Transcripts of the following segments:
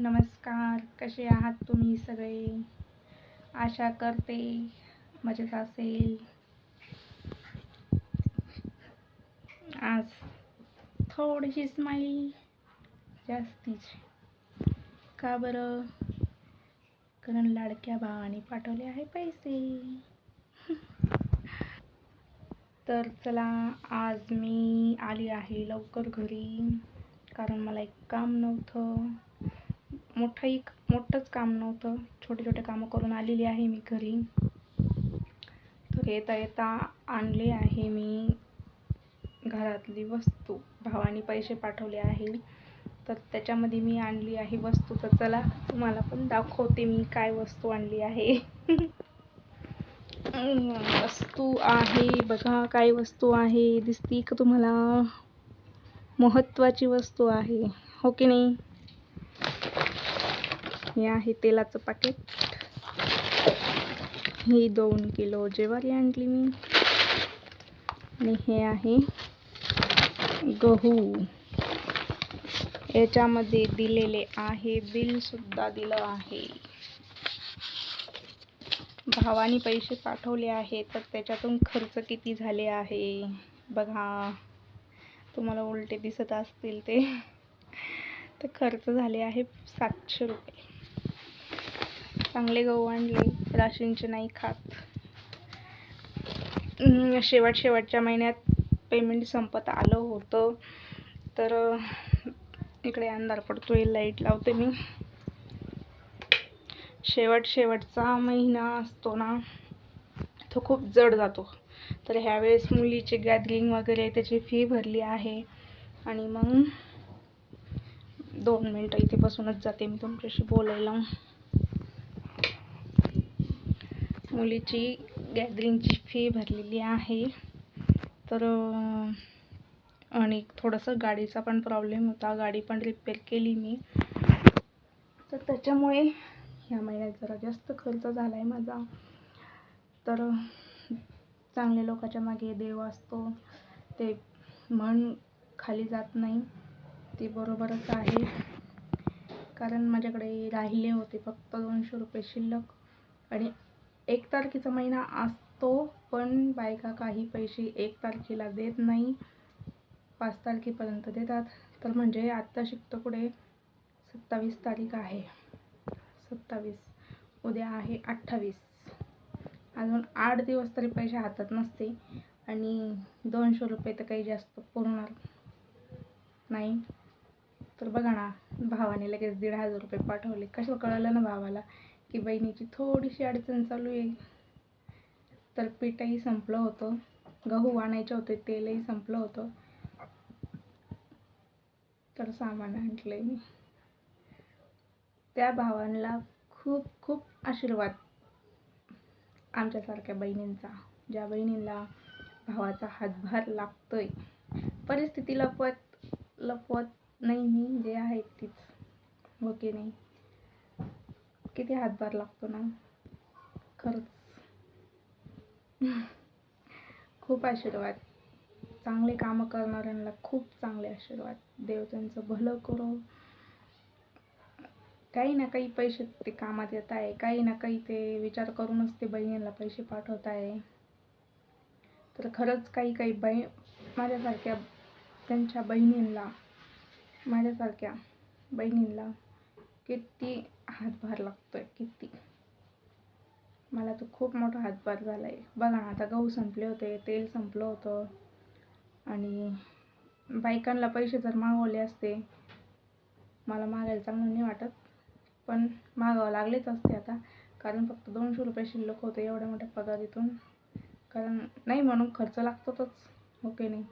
नमस्कार कसे आहात तुम्ही सगळे? आशा करते मजेत असेल. आज थोडीशी स्माईल जास्तीच. का बरं? कारण लाडक्या भावाने पाठवले आहे पैसे. तर चला आज मी आली आहे लवकर घरी. कारण मला एक काम नव्हतं. मोठं एक मोठंच काम नव्हतं. छोटे छोटे कामं करून आलेली आहे मी घरी. तर येता येता आणले आहे मी घरातली वस्तू. भावाने पैसे पाठवले आहे. तर त्याच्यामध्ये मी आणली आहे वस्तू. तर चला तुम्हाला पण दाखवते मी काय वस्तू आणली आहे. वस्तू आहे. बघा काय वस्तू आहे. दिसती का तुम्हाला? महत्त्वाची वस्तू आहे. हो की नाही? हे आहे तेलाचं पाकिट ही दोन किलो ज्वारी आणली मी. आणि हे आहे गहू. याच्यामध्ये दिलेले आहे बिलसुद्धा दिलं आहे. भावाने पैसे पाठवले आहे तर त्याच्यातून खर्च किती झाले आहे? बघा तुम्हाला उलटे दिसत असतील ते. तर खर्च झाले आहे सातशे रुपये. चांगले गहू आणले राशींचे नाही खात. शेवट शेवटच्या महिन्यात पेमेंट संपत आलं होतं. तर इकडे अंधार पडतोय लाइट लावते मी. शेवट शेवटचा महिना असतो ना तो खूप जड जातो. तर ह्यावेळेस मुलीची गॅदरिंग वगैरे त्याची फी भरली आहे. आणि मग दोन मिनटं इथे बसूनच जाते मी तुमच्याशी बोलायला. मुलीची गॅदरिंगची फी भरलेली आहे. तर आणि थोडंसं गाडीचा पण प्रॉब्लेम होता. गाडी पण रिपेअर केली मी. तर त्याच्यामुळे ह्या महिन्यात जरा जास्त खर्च झाला आहे माझा. तर चांगल्या लोकाच्या मागे देव असतो. ते म्हण खाली जात नाही. ते बरोबरच आहे. कारण माझ्याकडे राहिले होते फक्त दोनशे रुपये शिल्लक. आणि एक तारखेचा महिना असतो पण बायका काही पैसे एक तारखेला देत नाही पाच तारखेपर्यंत देतात. तर म्हणजे आत्ता शिकतो पुढे सत्तावीस तारीख आहे. सत्तावीस. उद्या आहे अठ्ठावीस. अजून आठ दिवस तरी पैसे हातात नसते आणि दोनशे रुपये तर काही जास्त पुरणार नाही. तर बघा ना भावाने लगेच दीड हजार रुपये पाठवले. कसं कळलं ना भावाला? की बहिणीची थोडीशी अडचण चालू आहे. तर पीठही संपलं होतं. गहू आणायचे होते तेलही संपलं होतं. तर सामान आणलं मी. त्या भावांना खूप खूप आशीर्वाद आमच्यासारख्या बहिणींचा ज्या बहिणींना भावाचा हातभार लागतोय. परिस्थिती लपवत लपवत नाही मी जे आहे तीच. हो की नाही? किती हातभार लागतो ना? खरंच. खूप आशीर्वाद. चांगले कामं करणाऱ्यांना खूप चांगले आशीर्वाद. देव त्यांचं भलं करो. काही ना काही पैसे ते कामात येत आहे. काही ना काही ते विचार करूनच ते बहिणींना पैसे पाठवत आहे. तर खरंच काही काही बही माझ्यासारख्या त्यांच्या बहिणींना माझ्यासारख्या बहिणींना किती हातभार लागतो आहे किती. मला तर खूप मोठा हातभार झाला आहे बघा ना आता गहू संपले होते तेल संपलं होतं. आणि बायकांना पैसे जर मागवले असते मला मागायला चांगलं नाही वाटत. पण मागावं लागलेच असते आता. कारण फक्त दोनशे रुपये शिल्लक होते एवढ्या मोठ्या पगारीतून. कारण नाही म्हणून खर्च लागतोच ओके हो नाही?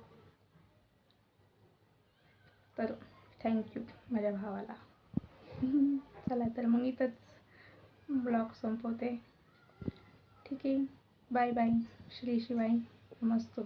तर थँक्यू माझ्या भावाला. चला तर मग इथंच ब्लॉग संपवते. ठीक आहे. Bye bye. श्री शिवाय. मस्त